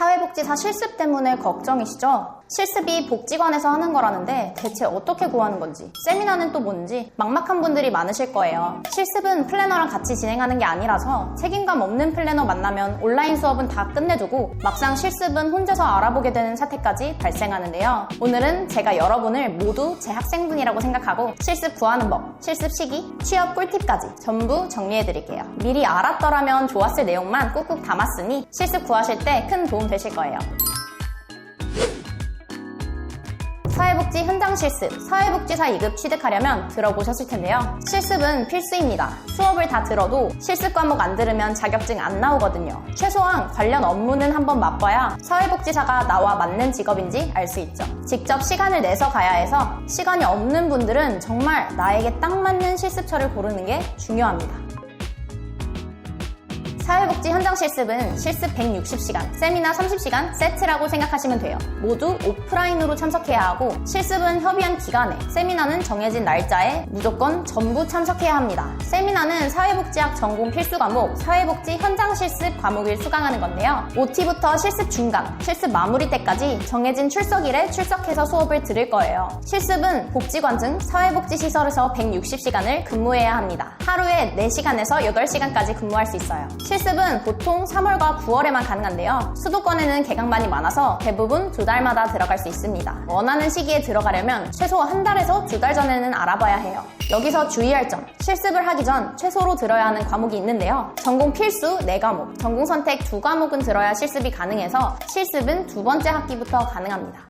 사회복지사 실습 때문에 걱정이시죠? 실습이 복지관에서 하는 거라는데 대체 어떻게 구하는 건지, 세미나는 또 뭔지 막막한 분들이 많으실 거예요. 실습은 플래너랑 같이 진행하는 게 아니라서 책임감 없는 플래너 만나면 온라인 수업은 다 끝내두고 막상 실습은 혼자서 알아보게 되는 사태까지 발생하는데요. 오늘은 제가 여러분을 모두 제 학생분이라고 생각하고 실습 구하는 법, 실습 시기, 취업 꿀팁까지 전부 정리해드릴게요. 미리 알았더라면 좋았을 내용만 꾹꾹 담았으니 실습 구하실 때 큰 도움 되실 거예요. 사회복지 현장 실습, 사회복지사 2급 취득하려면 들어보셨을 텐데요. 실습은 필수입니다. 수업을 다 들어도 실습 과목 안 들으면 자격증 안 나오거든요. 최소한 관련 업무는 한번 맛봐야 사회복지사가 나와 맞는 직업인지 알 수 있죠. 직접 시간을 내서 가야 해서 시간이 없는 분들은 정말 나에게 딱 맞는 실습처를 고르는 게 중요합니다. 사회복지 현장 실습은 실습 160시간, 세미나 30시간 세트라고 생각하시면 돼요. 모두 오프라인으로 참석해야 하고 실습은 협의한 기간에, 세미나는 정해진 날짜에 무조건 전부 참석해야 합니다. 세미나는 사회복지학 전공 필수 과목 사회복지 현장 실습 과목을 수강하는 건데요. OT부터 실습 중간, 실습 마무리 때까지 정해진 출석일에 출석해서 수업을 들을 거예요. 실습은 복지관 등 사회복지시설에서 160시간을 근무해야 합니다. 하루에 4시간에서 8시간까지 근무할 수 있어요. 실습 은 보통 3월과 9월에만 가능한데요. 수도권에는 개강반이 많아서 대부분 두 달마다 들어갈 수 있습니다. 원하는 시기에 들어가려면 최소 한 달에서 두 달 전에는 알아봐야 해요. 여기서 주의할 점, 실습을 하기 전 최소로 들어야 하는 과목이 있는데요. 전공 필수 4과목, 전공 선택 2과목은 들어야 실습이 가능해서 실습은 두 번째 학기부터 가능합니다.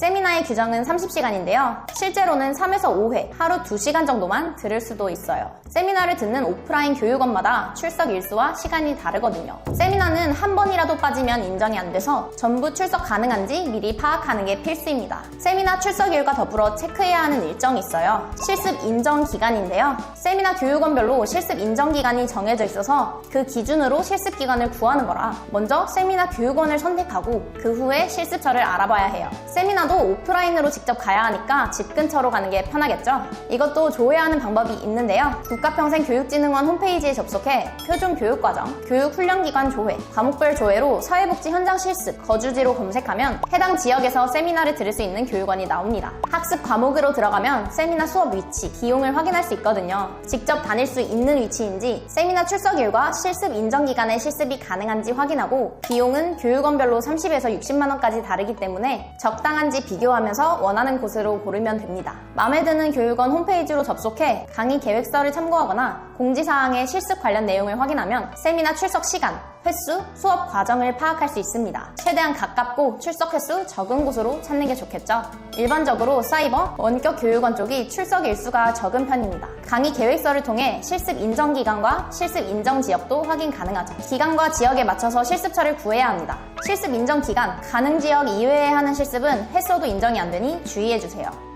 세미나의 규정은 30시간인데요. 실제로는 3에서 5회, 하루 2시간 정도만 들을 수도 있어요. 세미나를 듣는 오프라인 교육원마다 출석 일수와 시간이 다르거든요. 세미나는 한 번이라도 빠지면 인정이 안 돼서 전부 출석 가능한지 미리 파악하는 게 필수입니다. 세미나 출석일과 더불어 체크해야 하는 일정이 있어요. 실습 인정 기간인데요. 세미나 교육원별로 실습 인정 기간이 정해져 있어서 그 기준으로 실습 기간을 구하는 거라 먼저 세미나 교육원을 선택하고 그 후에 실습처를 알아봐야 해요. 세미나 도 오프라인으로 직접 가야 하니까 집 근처로 가는 게 편하겠죠? 이것도 조회하는 방법이 있는데요. 국가평생교육진흥원 홈페이지에 접속해 표준 교육과정, 교육훈련기관 조회, 과목별 조회로 사회복지 현장 실습, 거주지로 검색하면 해당 지역에서 세미나를 들을 수 있는 교육원이 나옵니다. 학습 과목으로 들어가면 세미나 수업 위치, 비용을 확인할 수 있거든요. 직접 다닐 수 있는 위치인지 세미나 출석일과 실습 인정 기간에 실습이 가능한지 확인하고 비용은 교육원별로 30에서 60만 원까지 다르기 때문에 적당한지 비교하면서 원하는 곳으로 고르면 됩니다. 마음에 드는 교육원 홈페이지로 접속해 강의 계획서를 참고하거나 공지사항의 실습 관련 내용을 확인하면 세미나 출석 시간, 횟수, 수업 과정을 파악할 수 있습니다. 최대한 가깝고 출석 횟수 적은 곳으로 찾는 게 좋겠죠. 일반적으로 사이버, 원격 교육원 쪽이 출석 일수가 적은 편입니다. 강의 계획서를 통해 실습 인정 기간과 실습 인정 지역도 확인 가능하죠. 기간과 지역에 맞춰서 실습처를 구해야 합니다. 실습 인정 기간, 가능 지역 이외에 하는 실습은 횟수도 인정이 안 되니 주의해 주세요.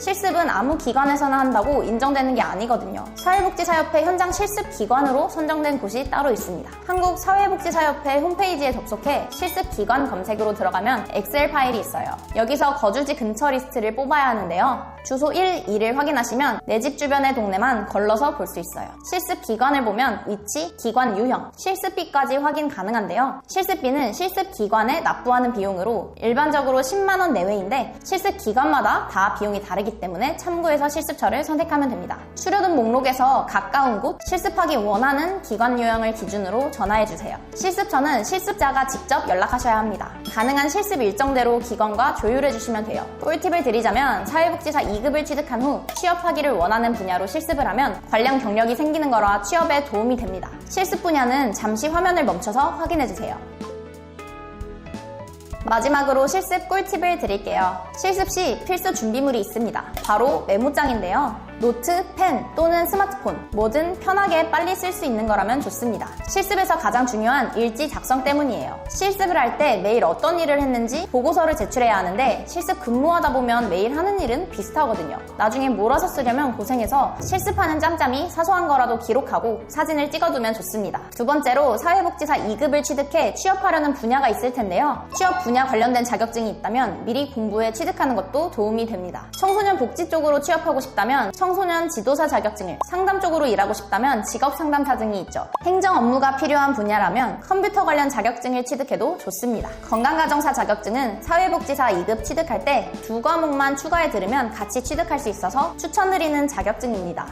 실습은 아무 기관에서나 한다고 인정되는 게 아니거든요. 사회복지사협회 현장 실습 기관으로 선정된 곳이 따로 있습니다. 한국사회복지사협회 홈페이지에 접속해 실습 기관 검색으로 들어가면 엑셀 파일이 있어요. 여기서 거주지 근처 리스트를 뽑아야 하는데요. 주소 1, 2를 확인하시면 내 집 주변의 동네만 걸러서 볼 수 있어요. 실습 기관을 보면 위치, 기관 유형, 실습비까지 확인 가능한데요. 실습비는 실습 기관에 납부하는 비용으로 일반적으로 10만원 내외인데 실습 기관마다 다 비용이 다르기 때문에 참고해서 실습처를 선택하면 됩니다. 수료등 목록에서 가까운 곳, 실습하기 원하는 기관 유형을 기준으로 전화해주세요. 실습처는 실습자가 직접 연락하셔야 합니다. 가능한 실습 일정대로 기관과 조율해주시면 돼요. 꿀팁을 드리자면 사회복지사 2급을 취득한 후 취업하기를 원하는 분야로 실습을 하면 관련 경력이 생기는 거라 취업에 도움이 됩니다. 실습 분야는 잠시 화면을 멈춰서 확인해주세요. 마지막으로 실습 꿀팁을 드릴게요. 실습 시 필수 준비물이 있습니다. 바로 메모장인데요. 노트, 펜 또는 스마트폰 뭐든 편하게 빨리 쓸 수 있는 거라면 좋습니다. 실습에서 가장 중요한 일지 작성 때문이에요. 실습을 할 때 매일 어떤 일을 했는지 보고서를 제출해야 하는데 실습 근무하다 보면 매일 하는 일은 비슷하거든요. 나중에 몰아서 쓰려면 고생해서 실습하는 짬짬이 사소한 거라도 기록하고 사진을 찍어두면 좋습니다. 두 번째로 사회복지사 2급을 취득해 취업하려는 분야가 있을 텐데요. 취업 분야 관련된 자격증이 있다면 미리 공부해 취득하는 것도 도움이 됩니다. 청소년 복지 쪽으로 취업하고 싶다면 청 소년 지도사 자격증을 상담 쪽으로 일하고 싶다면 직업 상담사증이 있죠. 행정 업무가 필요한 분야라면 컴퓨터 관련 자격증을 취득해도 좋습니다. 건강가정사 자격증은 사회복지사 2급 취득할 때 두 과목만 추가해 들으면 같이 취득할 수 있어서 추천드리는 자격증입니다.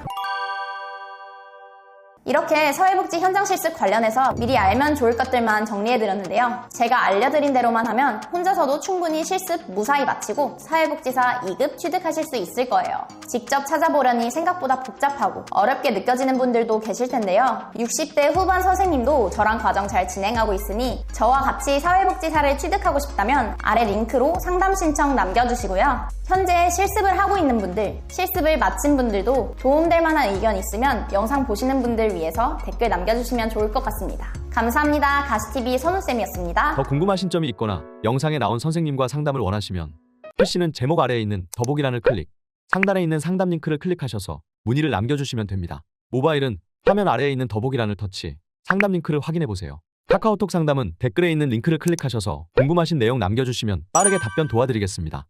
이렇게 사회복지 현장 실습 관련해서 미리 알면 좋을 것들만 정리해드렸는데요. 제가 알려드린 대로만 하면 혼자서도 충분히 실습 무사히 마치고 사회복지사 2급 취득하실 수 있을 거예요. 직접 찾아보려니 생각보다 복잡하고 어렵게 느껴지는 분들도 계실 텐데요. 60대 후반 선생님도 저랑 과정 잘 진행하고 있으니 저와 같이 사회복지사를 취득하고 싶다면 아래 링크로 상담 신청 남겨주시고요. 현재 실습을 하고 있는 분들, 실습을 마친 분들도 도움될 만한 의견 있으면 영상 보시는 분들 위해서 댓글 남겨주시면 좋을 것 같습니다. 감사합니다. 가시TV 선우쌤이었습니다. 더 궁금하신 점이 있거나 영상에 나온 선생님과 상담을 원하시면 PC는 제목 아래에 있는 더보기란을 클릭, 상단에 있는 상담 링크를 클릭하셔서 문의를 남겨주시면 됩니다. 모바일은 화면 아래에 있는 더보기란을 터치, 상담 링크를 확인해 보세요. 카카오톡 상담은 댓글에 있는 링크를 클릭하셔서 궁금하신 내용 남겨주시면 빠르게 답변 도와드리겠습니다.